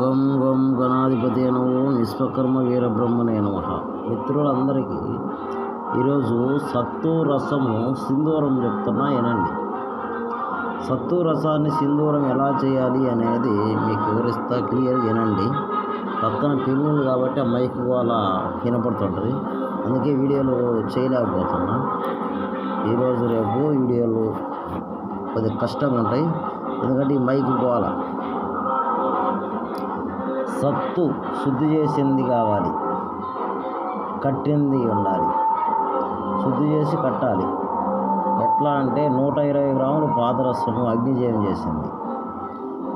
గం గం గణాధిపతి నమో విశ్వకర్మ వీరబ్రహ్మనే నమ. మిత్రులందరికీ ఈరోజు సత్తు రసము సింధూరం చెప్తున్నా వినండి. సత్తు రసాన్ని సింధూరం ఎలా చేయాలి అనేది మీకు వివరిస్తా క్లియర్ వినండి. పక్కన పిల్లలు కాబట్టి ఆ మైక్ అలా వినపడుతుంటుంది. అందుకే వీడియోలు చేయలేకపోతున్నా. ఈరోజు రేపు వీడియోలు కొద్దిగా కష్టంగా ఉంటాయి. ఎందుకంటే ఈ మైక్ పోవాలా సత్తు శుద్ధి చేసింది కావాలి. కట్టింది ఉండాలి. శుద్ధి చేసి కట్టాలి. ఎట్లా అంటే నూట ఇరవై గ్రాములు పాదరసము అగ్నిజయం చేసింది.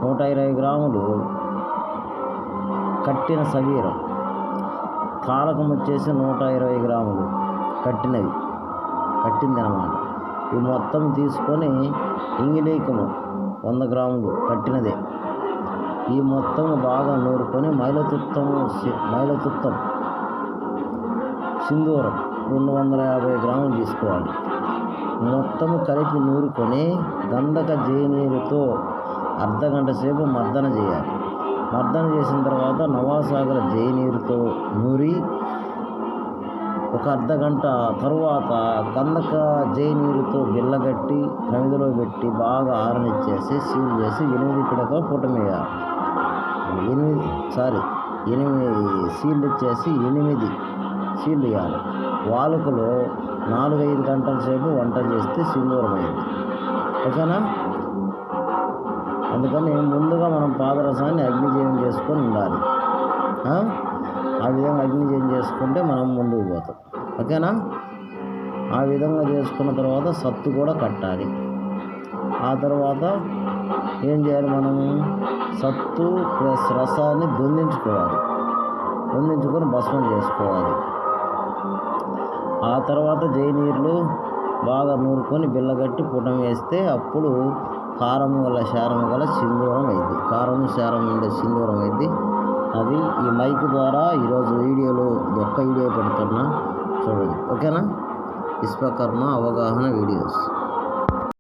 నూట ఇరవై గ్రాములు కట్టిన శరీరం. కాలకం వచ్చేసి నూట ఇరవై గ్రాములు కట్టినవి. కట్టింది అనమాట ఇవి మొత్తం తీసుకొని ఇంగిలీకము వంద గ్రాములు కట్టినదే. ఈ మొత్తం బాగా నూరుకొని మైలతుత్తము మైలతుత్తం సింధూరం రెండు వందల యాభై గ్రాములు తీసుకోవాలి. మొత్తము కలిపి నూరుకొని గంధక జేనీరుతో అర్ధ గంట సేపు మర్దన చేయాలి. మర్దన చేసిన తర్వాత నవాసాగర జేనీరుతో నూరి ఒక అర్ధ గంట తరువాత కందక జైనీరుతో బిల్లగట్టి ప్రమిదలో పెట్టి బాగా ఆరనిచ్చేసి సీల్ చేసి ఎనిమిది పిడకలు పుట్టమేయాలి ఎనిమిది సారీ ఎనిమిది సీల్ ఇచ్చేసి ఎనిమిది సీల్ ఇవ్వాలి వాలుకలో నాలుగైదు గంటల సేపు వంట చేస్తే సింధూరం ఓకేనా? అందుకని ముందుగా మనం పాదరసాన్ని అగ్నిజయం చేసుకొని ఉండాలి. ఆ విధంగా అగ్నిజయం చేసుకుంటే మనం ముందుకు పోతాం. ఓకేనా? ఆ విధంగా చేసుకున్న తర్వాత సత్తు కూడా కట్టాలి. ఆ తర్వాత ఏం చేయాలి మనము సత్తు ప్లస్ రసాన్ని దొందించుకోవాలి దొందించుకొని భస్మం చేసుకోవాలి. ఆ తర్వాత జైనీర్లు బాగా నూరుకొని బిల్లగట్టి పుటం వేస్తే అప్పుడు కారం గల శారం గల సింధూరం అయింది. కారం శారం ఉండే సింధూరం అయింది. అది ఈ మైక్ ద్వారా ఈరోజు వీడియోలో ఒక్క వీడియో పెడుతున్నా. చూడండి. ఓకేనా? విశ్వకర్మ అవగాహన వీడియోస్.